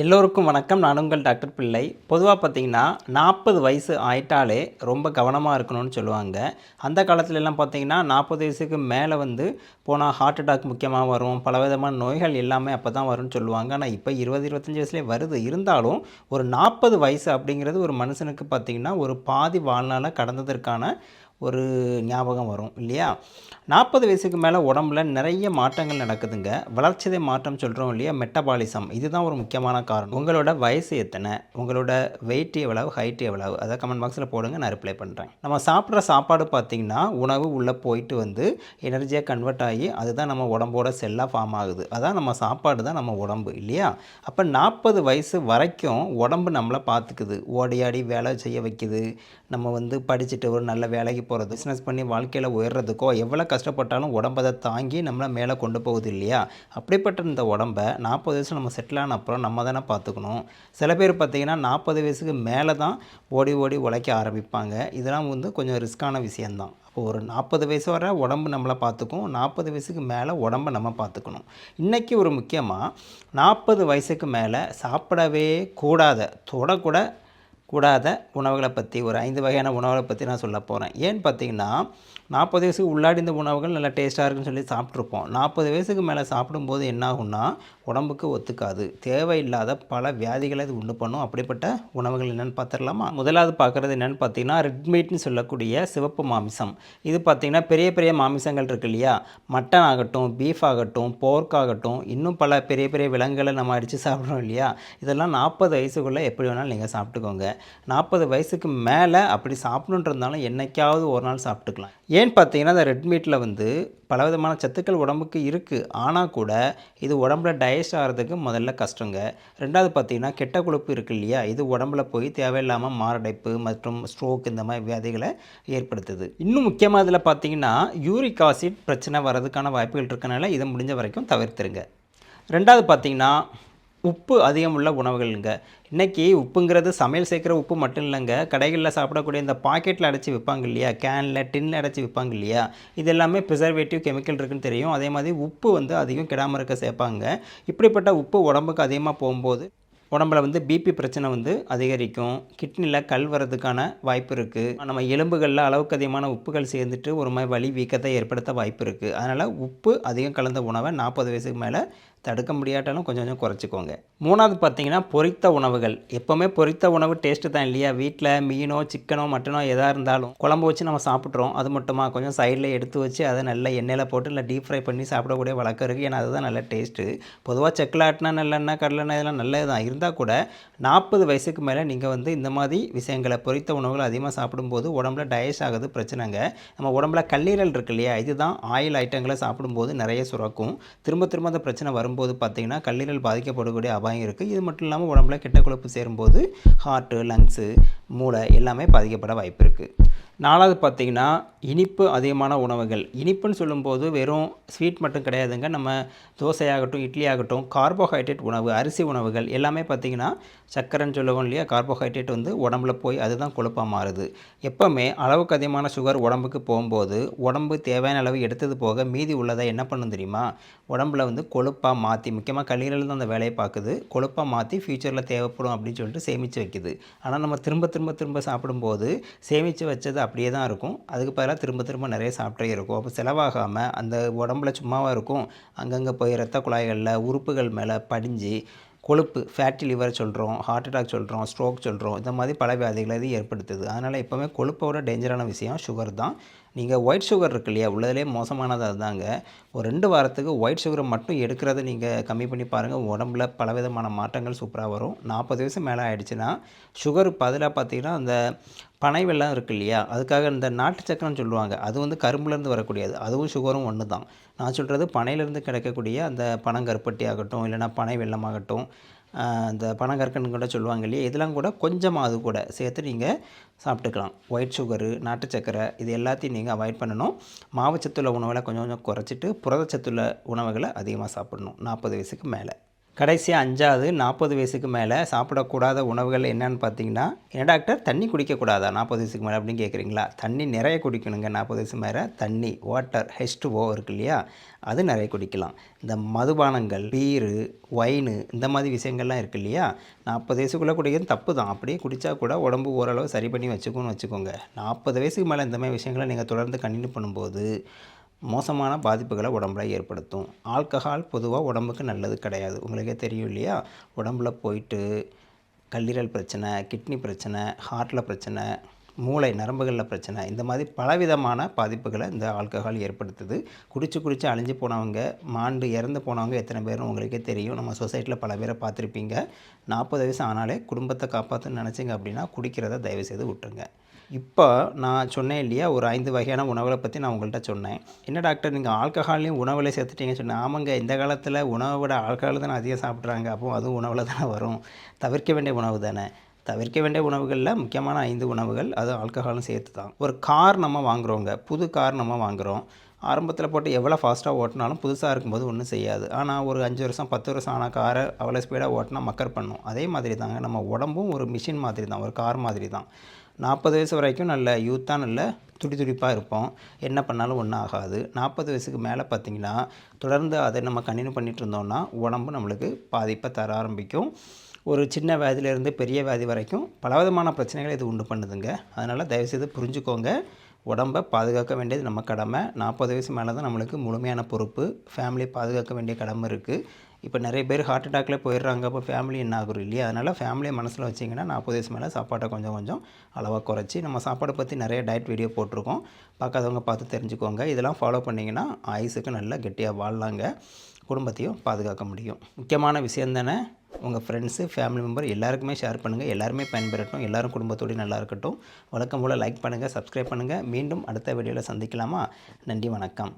எல்லோருக்கும் வணக்கம். நான் உங்கள் டாக்டர் பிள்ளை. பொதுவாக பார்த்தீங்கன்னா நாற்பது வயசு ஆயிட்டாலே ரொம்ப கவனமாக இருக்கணும்னு சொல்லுவாங்க. அந்த காலத்துலலாம் பார்த்தீங்கன்னா நாற்பது வயசுக்கு மேலே வந்து போனால் ஹார்ட் அட்டாக் முக்கியமாக வரும். பலவிதமான நோய்கள் எல்லாமே அப்போ தான் வரும்னு சொல்லுவாங்க. ஆனால் இப்போ இருபது இருபத்தஞ்சி வயசுலேயே வருது. இருந்தாலும் ஒரு நாற்பது வயசு அப்படிங்கிறது ஒரு மனுஷனுக்கு பார்த்தீங்கன்னா ஒரு பாதி வாழ்நாளை கடந்ததற்கான ஒரு ஞாபகம் வரும் இல்லையா? நாற்பது வயசுக்கு மேலே உடம்புல நிறைய மாற்றங்கள் நடக்குதுங்க. வளர்ச்சிதை மாற்றம் சொல்கிறோம் இல்லையா? மெட்டபாலிசம் இதுதான் ஒரு முக்கியமான காரணம். உங்களோட வயசு எத்தனை? உங்களோட வெயிட் எவ்வளவு? ஹைட் எவ்வளவு? அதை கமெண்ட் பாக்ஸில் போடுங்க நான் ரிப்ளை பண்ணுறேன் நம்ம சாப்பிட்ற சாப்பாடு பார்த்திங்கன்னா உணவு உள்ளே போயிட்டு வந்து எனர்ஜியாக கன்வெர்ட் ஆகி அதுதான் நம்ம உடம்போட செல்லாக ஃபார்ம் ஆகுது. அதான் நம்ம சாப்பாடு தான் நம்ம உடம்பு இல்லையா? அப்போ நாற்பது வயசு வரைக்கும் உடம்பு நம்மளை பார்த்துக்குது. ஓடியாடி வேலை செய்ய வைக்குது. நம்ம வந்து படிச்சுட்டு ஒரு நல்ல வேலைக்கு போகிறது பிஸ்னஸ் பண்ணி வாழ்க்கையில் உயர்றதுக்கோ எவ்வளோ கஷ்டப்பட்டாலும் உடம்பதை தாங்கி நம்மளை மேலே கொண்டு போகுது இல்லையா? அப்படிப்பட்ட இந்த உடம்பை நாற்பது வயசு நம்ம செட்டில் ஆன அப்புறம் நம்ம தானே பார்த்துக்கணும். சில பேர் பார்த்திங்கன்னா நாற்பது வயசுக்கு மேலே தான் ஓடி ஓடி உழைக்க ஆரம்பிப்பாங்க. இதெல்லாம் வந்து கொஞ்சம் ரிஸ்க்கான விஷயந்தான் அப்போ ஒரு நாற்பது வயசு வர உடம்பு நம்மளை பார்த்துக்கும் நாற்பது வயசுக்கு மேலே உடம்பை நம்ம பார்த்துக்கணும். இன்றைக்கி ஒரு முக்கியமாக நாற்பது வயசுக்கு மேலே சாப்பிடவே கூடாத தொடக்கூட கூடாத உணவுகளை பற்றி ஒரு ஐந்து வகையான உணவுகளை பற்றி நான் சொல்ல போகிறேன் ஏன்னு பார்த்தீங்கன்னா நாற்பது வயசுக்கு உள்ளாடி இந்த உணவுகள் நல்லா டேஸ்ட்டாக இருக்குன்னு சொல்லி சாப்பிட்ருப்போம் நாற்பது வயசுக்கு மேலே சாப்பிடும்போது என்ன ஆகும்னா உடம்புக்கு ஒத்துக்காது. தேவையில்லாத பல வியாதிகளை இது உண்டு பண்ணும். அப்படிப்பட்ட உணவுகள் என்னென்னு பார்த்துடலாமா? முதலாவது பார்க்குறது என்னென்னு பார்த்தீங்கன்னா ரெட் மீட்னு சொல்லக்கூடிய சிவப்பு மாமிசம். இது பார்த்திங்கன்னா பெரிய பெரிய மாமிசங்கள் இருக்கு இல்லையா? மட்டன் ஆகட்டும் பீஃப் ஆகட்டும் போர்க் ஆகட்டும் இன்னும் பல பெரிய பெரிய விலங்குகளை நம்ம அடித்து சாப்பிட்றோம் இல்லையா? இதெல்லாம் நாற்பது வயசுக்குள்ளே எப்படி வேணாலும் நீங்கள் சாப்பிட்டுக்கோங்க. நாற்பது வயசுக்கு மேலே அப்படி சாப்பிடணுன்றதுனால என்னைக்காவது ஒரு நாள் சாப்பிட்டுக்கலாம். ஏன்னு பார்த்தீங்கன்னா இந்த ரெட் மீட்டில் வந்து பலவிதமான சத்துக்கள் உடம்புக்கு இருக்குது ஆனால் கூட இது உடம்புல டைஜஸ்ட் ஆகிறதுக்கு முதல்ல கஷ்டங்க. ரெண்டாவது பார்த்தீங்கன்னா கெட்ட கொழுப்பு இருக்குது இல்லையா? இது உடம்புல போய் தேவையில்லாமல் மாரடைப்பு மற்றும் ஸ்ட்ரோக் இந்த மாதிரி வியாதிகளை ஏற்படுத்துது. இன்னும் முக்கியமாக இதில் பார்த்தீங்கன்னா யூரிக் ஆசிட் பிரச்சனை வர்றதுக்கான வாய்ப்புகள் இருக்கனால இதை முடிஞ்ச வரைக்கும் தவிர்த்துருங்க. ரெண்டாவது பார்த்தீங்கன்னா உப்பு அதிகம் உள்ள உணவுகள்ங்க. இன்றைக்கி உப்புங்கிறது சமையல் சேர்க்குற உப்பு மட்டும் இல்லைங்க. கடைகளில் சாப்பிடக்கூடிய இந்த பாக்கெட்டில் அடைச்சி விற்பாங்க இல்லையா? கேனில் டின்னில் அடைச்சி விற்பாங்க இல்லையா? இது எல்லாமே ப்ரிசர்வேட்டிவ் கெமிக்கல் இருக்குன்னு தெரியும். அதே மாதிரி உப்பு வந்து அதிகம் கிடாமல் இருக்க சேர்ப்பாங்க. இப்படிப்பட்ட உப்பு உடம்புக்கு அதிகமாக போகும்போது உடம்புல வந்து பிபி பிரச்சனை வந்து அதிகரிக்கும். கிட்னியில் கல் வரதுக்கான வாய்ப்பு இருக்குது நம்ம எலும்புகளில் அளவுக்கு அதிகமான உப்புகள் சேர்ந்துட்டு ஒரு மாதிரி வலி வீக்கத்தை ஏற்படுத்த வாய்ப்பு இருக்குது அதனால் உப்பு அதிகம் கலந்த உணவை நாற்பது வயசுக்கு மேலே தடுக்க முடியாட்டாலும் கொஞ்சம் கொஞ்சம் குறைச்சிக்கோங்க. மூணாவது பார்த்தீங்கன்னா பொரித்த உணவுகள். எப்போவுமே பொரித்த உணவு டேஸ்ட்டு தான் இல்லையா? வீட்டில் மீனோ சிக்கனோ மட்டனோ எதாக இருந்தாலும் குழம்பு வச்சு நம்ம சாப்பிட்றோம் அது மட்டுமா? கொஞ்சம் சைடில் எடுத்து வச்சு அதை நல்ல எண்ணெயில் போட்டு இல்லை டீப் ஃப்ரை பண்ணி சாப்பிடக்கூடிய வழக்கம் இருக்குது ஏன்னா அதுதான் நல்ல டேஸ்ட்டு பொதுவாக செக்கலாட்டினா நல்லெண்ணெய் கடலெண்ணெய் இதெல்லாம் நல்லது தான் இருந்தால் கூட நாற்பது வயசுக்கு மேலே நீங்கள் வந்து இந்த மாதிரி விஷயங்களை பொரித்த உணவுகள் அதிகமாக சாப்பிடும்போது உடம்புல டயஸ் ஆகுது பிரச்சனைங்க. நம்ம உடம்புல கல்லீரல் இருக்கு இல்லையா? இதுதான் ஆயில் ஐட்டங்களை சாப்பிடும்போது நிறைய சுரக்கும். திரும்ப திரும்ப அந்த பிரச்சனை வரும் வரும்போது பார்த்திங்கன்னா கல்லீரல் பாதிக்கப்படக்கூடிய அபாயம் இருக்குது இது மட்டும் இல்லாமல் உடம்புல கெட்ட கொழுப்பு சேரும்போது ஹார்ட்டு லங்ஸு மூளை எல்லாமே பாதிக்கப்பட வாய்ப்பு இருக்குது நாலாவது பார்த்திங்கன்னா இனிப்பு அதிகமான உணவுகள். இனிப்புன்னு சொல்லும்போது வெறும் ஸ்வீட் மட்டும் கிடையாதுங்க. நம்ம தோசையாகட்டும் இட்லி ஆகட்டும் கார்போஹைட்ரேட் உணவு அரிசி உணவுகள் எல்லாமே பார்த்திங்கன்னா சக்கரைன்னு சொல்லுவோம் இல்லையா? கார்போஹைட்ரேட் வந்து உடம்புல போய் அதுதான் கொழுப்பாக மாறுது. எப்போவுமே அளவுக்கு அதிகமான சுகர் உடம்புக்கு போகும்போது உடம்பு தேவையான அளவு எடுத்தது போக மீதி உள்ளதை என்ன பண்ணும் தெரியுமா? உடம்புல வந்து கொழுப்பாக மாற்றி முக்கியமாக கல்லீரல் தான் அந்த வேலையை பார்க்குது. கொழுப்பாக மாற்றி ஃப்யூச்சரில் தேவைப்படும் அப்படின்னு சொல்லிட்டு சேமித்து வைக்குது. ஆனால் நம்ம திரும்ப திரும்ப திரும்ப சாப்பிடும்போது சேமித்து வச்சது அப்படியே தான் இருக்கும். அதுக்கு பதிலாக திரும்ப திரும்ப நிறைய சாப்பிட்டே இருக்கும். அப்போ செலவாகாமல் அந்த உடம்புல சும்மாவாக இருக்கும். அங்கங்கே போய் ரத்த குழாய்களில் உறுப்புகள் மேலே படிஞ்சு கொழுப்பு ஃபேட்டி லிவர் சொல்கிறோம் ஹார்ட் அட்டாக் சொல்கிறோம் ஸ்ட்ரோக் சொல்கிறோம் இந்த மாதிரி பல வியாதிகளை இது ஏற்படுத்துது. அதனால் எப்போவுமே கொழுப்போட டேஞ்சரான விஷயம் சுகர் தான். நீங்கள் ஒயிட் சுகர் இருக்கு இல்லையா? உள்ளதுலேயே மோசமானது அதுதாங்க. ஒரு ரெண்டு வாரத்துக்கு ஒயிட் சுகரை மட்டும் எடுக்கிறத நீங்கள் கம்மி பண்ணி பாருங்கள் உடம்புல பலவிதமான மாற்றங்கள் சூப்பராக வரும். நாற்பது வயசு மேலே ஆகிடுச்சுன்னா சுகர் பதிலாக பார்த்தீங்கன்னா அந்த பனை வெள்ளம் இருக்கு இல்லையா? அதுக்காக இந்த நாட்டு சக்கரம்னு சொல்லுவாங்க. அது வந்து கரும்புலேருந்து வரக்கூடியது. அதுவும் சுகரும் ஒன்று தான் நான் சொல்கிறது பனையிலேருந்து கிடைக்கக்கூடிய அந்த பனங்கருப்பட்டி ஆகட்டும் இல்லைனா பனை வெள்ளமாகட்டும் இந்த பனங்கற்கன்னு கூட சொல்லுவாங்க இல்லையா? இதெல்லாம் கூட கொஞ்சமாக அது கூட சேர்த்து நீங்கள் சாப்பிட்டுக்கலாம். ஒயிட் சுகரு நாட்டு சக்கரை இது எல்லாத்தையும் நீங்கள் அவாய்ட் பண்ணணும். மாவுச்சத்துள்ள உணவுகளை கொஞ்சம் கொஞ்சம் குறைச்சிட்டு புரதச்சத்துள்ள உணவுகளை அதிகமாக சாப்பிடணும். நாற்பது வயசுக்கு மேலே. கடைசியாக அஞ்சாவது நாற்பது வயசுக்கு மேலே சாப்பிடக்கூடாத உணவுகள் என்னன்னு பார்த்தீங்கன்னா என்ன டாக்டர் தண்ணி குடிக்கக்கூடாதா? நாற்பது வயசுக்கு மேலே? அப்படின்னு கேட்குறீங்களா தண்ணி நிறைய குடிக்கணுங்க நாற்பது வயசு மேலே. தண்ணி வாட்டர் ஹெஸ்ட் ஓ இருக்கு இல்லையா? அது நிறைய குடிக்கலாம். இந்த மதுபானங்கள் பீரு ஒயின் இந்த மாதிரி விஷயங்கள்லாம் இருக்கு இல்லையா? நாற்பது வயசுக்குள்ளே குடிக்கிறது தப்பு தான். அப்படியே குடித்தா கூட உடம்பு ஓரளவு சரி பண்ணி வச்சுக்கோன்னு வச்சுக்கோங்க. நாற்பது வயசுக்கு மேலே இந்த மாதிரி விஷயங்களை நீங்கள் தொடர்ந்து கண்டினியூ பண்ணும்போது மோசமான பாதிப்புகளை உடம்புல ஏற்படுத்தும். ஆல்கஹால் பொதுவாக உடம்புக்கு நல்லது கிடையாது. உங்களுக்கே தெரியும் இல்லையா? உடம்புல போயிட்டு கல்லீரல் பிரச்சனை கிட்னி பிரச்சனை ஹார்ட்டில் பிரச்சனை மூளை நரம்புகளில் பிரச்சனை இந்த மாதிரி பலவிதமான பாதிப்புகளை இந்த ஆல்கஹால் ஏற்படுத்துது. குடிச்சு குடிச்சு அழிஞ்சு போனவங்க மாண்டு இறந்து போனவங்க எத்தனை பேர்னு உங்களுக்கே தெரியும். நம்ம சொசைட்டியில் பல பேரை பார்த்துருப்பீங்க. நாற்பது வயசு ஆனாலே குடும்பத்தை காப்பாற்றணும்னு நினச்சிங்க அப்படின்னா குடிக்கிறத தயவு செய்து விட்டுருங்க. இப்போ நான் சொன்னேன் இல்லையா ஒரு ஐந்து வகையான உணவுகளை பற்றி நான் உங்கள்கிட்ட சொன்னேன். என்ன டாக்டர் நீங்கள் ஆல்கஹாலையும் உணவில் சேர்த்துட்டீங்கன்னு சொன்னேன். ஆமாங்க இந்த காலத்தில் உணவை விட ஆல்கஹால் தானே அதிகம் சாப்பிட்றாங்க. அப்போ அதுவும் உணவில் தானே வரும். தவிர்க்க வேண்டிய உணவு தானே. தவிர்க்க வேண்டிய உணவுகளில் முக்கியமான ஐந்து உணவுகள் அது ஆல்கஹாலும் சேர்த்து தான். ஒரு கார் நம்ம வாங்குகிறோங்க புது கார் நம்ம வாங்குகிறோம் ஆரம்பத்தில் போட்டு எவ்வளோ ஃபாஸ்ட்டாக ஓட்டினாலும் புதுசாக இருக்கும்போது ஒன்றும் செய்யாது. ஆனால் ஒரு அஞ்சு வருஷம் பத்து வருஷம் ஆனால் காரை அவ்வளோ ஸ்பீடாக ஓட்டினா மக்கர் பண்ணும். அதே மாதிரி தாங்க நம்ம உடம்பும் ஒரு மிஷின் மாதிரி தான். ஒரு கார் மாதிரி தான். நாற்பது வயசு வரைக்கும் நல்ல யூத்தாக நல்ல துடி துடிப்பாக இருப்போம். என்ன பண்ணாலும் ஒன்றும் ஆகாது. நாற்பது வயசுக்கு மேலே பார்த்திங்கன்னா தொடர்ந்து அதை நம்ம கண்டினியூ பண்ணிகிட்டு இருந்தோம்னா உடம்பு நம்மளுக்கு பாதிப்பை தர ஆரம்பிக்கும். ஒரு சின்ன வியாதியிலேருந்து பெரிய வியாதி வரைக்கும் பலவிதமான பிரச்சனைகளை இது உண்டு பண்ணுதுங்க. அதனால் தயவுசெய்து புரிஞ்சுக்கோங்க. உடம்பை பாதுகாக்க வேண்டியது நம்ம கடமை. நாற்பது வயசு மேலே தான் நம்மளுக்கு முழுமையான பொறுப்பு. ஃபேமிலியை பாதுகாக்க வேண்டிய கடமை இருக்குது இப்போ நிறைய பேர் ஹார்ட் அட்டாக்ல போயிடுறாங்க. அப்போ ஃபேமிலி என்ன ஆகுறோம் இல்லையா? அதனால் ஃபேமிலியை மனசில் வச்சிங்கன்னா நாற்பது வயசு மேலே சாப்பாட்டை கொஞ்சம் கொஞ்சம் அளவாக குறைச்சி நம்ம சாப்பாடை பற்றி நிறைய டயட் வீடியோ போட்டிருக்கோம். பார்க்காதவங்க பார்த்து தெரிஞ்சுக்கோங்க. இதெல்லாம் ஃபாலோ பண்ணிங்கன்னா ஆயுசுக்கு நல்லா கெட்டியாக வாழலாங்க. குடும்பத்தையும் பாதுகாக்க முடியும். முக்கியமான விஷயம் தானே? உங்கள் ஃப்ரெண்ட்ஸு ஃபேமிலி மெம்பர் எல்லாருக்குமே ஷேர் பண்ணுங்கள் எல்லாருமே பயன்பெறட்டும். எல்லாரும் குடும்பத்தோடு நல்லா இருக்கட்டும். வழக்கம் போல் லைக் பண்ணுங்கள் சப்ஸ்கிரைப் பண்ணுங்கள் மீண்டும் அடுத்த வீடியோவில் சந்திக்கலாமா? நன்றி வணக்கம்.